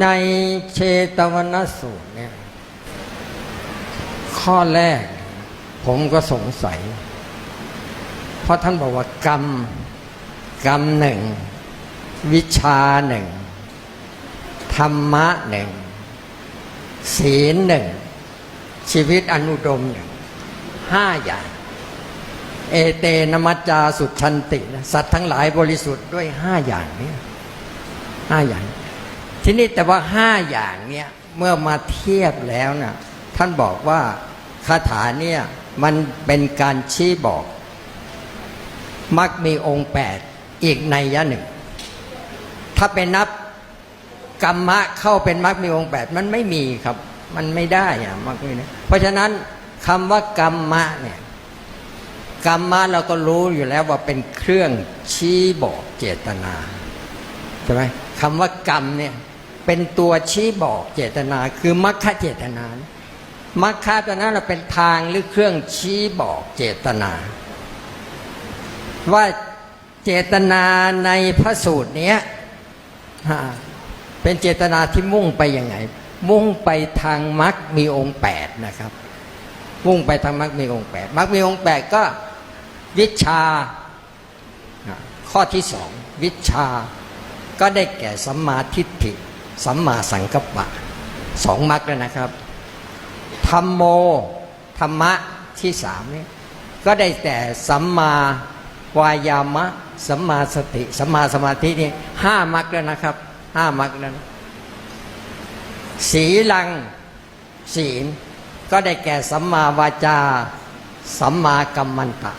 ในเชตวนสูตรเนี่ยข้อแรก ผมก็สงสัย เพราะท่านบอกว่ากรรม กรรมหนึ่ง วิชาหนึ่ง ธรรมะหนึ่ง ศีลหนึ่ง ชีวิตอนุดมหนึ่งห้าอย่างเอเตนมัจจาสุชันตินะสัตว์ทั้งหลายบริสุทธิ์ด้วยห้าอย่างนี้ห้าอย่าง ทีนี้แต่ว่าห้าอย่างเนี้ยเมื่อมาเทียบแล้วนะ่ะท่านบอกว่าคาถาเนี่ยมันเป็นการชี้บอก มักมีองค์แปดอีกในยะหนึ่ง ถ้าเป็นนับกรรมะเข้าเป็นมักมีองค์แปดมันไม่มีครับ มันไม่ได้อะมักมีนะเพราะฉะนั้นคำว่ากรรมะเนี่ยกรรมะเราก็รู้อยู่แล้วว่าเป็นเครื่องชี้บอกเจตนาใช่ไหมคำว่ากรรมเนี่ย เป็นตัวชี้บอกเจตนา คือมรรคเจตนามรรคเจตนาเราเป็นทางหรือเครื่องชี้บอกเจตนา ว่าเจตนาในพระสูตรเนี้ยเป็นเจตนาที่มุ่งไปยังไง มุ่งไปทางมรรคมีองค์แปดนะครับ มุ่งไปทางมรรคมีองค์แปดมรรคมีองค์แปดก็วิชาข้อที่สองวิชาก็ได้แก่สัมมาทิฏฐิ สัมมาสังกัปปะสองมรรคแล้วนะครับธรรมโมธรรมะที่สามนี้ก็ได้แต่สัมมาวายามะสัมมาสติสัมมาสมาธินี่ห้ามรรคแล้วนะครับห้ามรรคแล้วสีลังศีล ก็ได้แก่สัมมาวาจา สัมมากัมมันตะ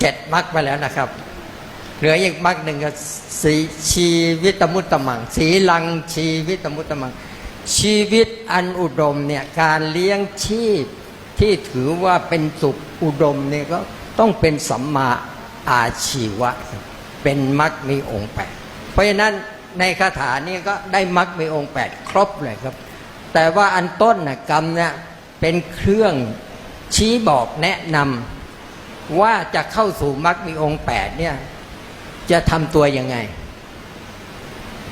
เจ็ดมรรคไปแล้วนะครับ เหลืออีกมรรคหนึ่งก็สีชีวิตมุตตมัง สีลังชีวิตมุตตมัง ชีวิตอันอุดมเนี่ยการเลี้ยงชีพที่ถือว่าเป็นสุขอุดมเนี่ยก็ต้องเป็นสัมมาอาชีวะ เป็นมรรคมีองค์แปดเพราะฉะนั้นในคาถานี้ก็ได้มรรคมีองค์แปดครบเลยครับ แต่ว่าอันต้นนะกรรมเนี่ยเป็นเครื่องชี้บอกแนะนำว่าจะเข้าสู่มรรคมีองค์แปดเนี่ย จะทำตัวยังไง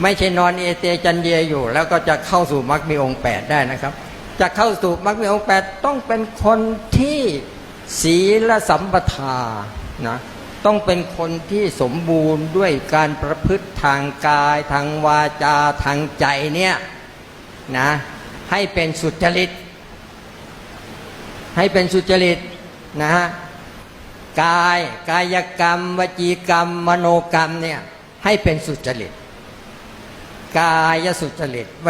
ไม่ใช่นอนเอเตจันเยอยู่ แล้วก็จะเข้าสู่มรรคมีองค์แปดได้นะครับ จะเข้าสู่มรรคมีองค์แปดต้องเป็นคนที่ศีลสัมปทานะต้องเป็นคนที่สมบูรณ์ด้วยการประพฤติทางกาย ทางวาจาทางใจเนี่ยนะให้เป็นสุจริต ให้เป็นสุจริตนะฮะ กายกายกรรม วจีกรรม มโนกรรมเนี่ยให้เป็นสุจริต กายสุจริตว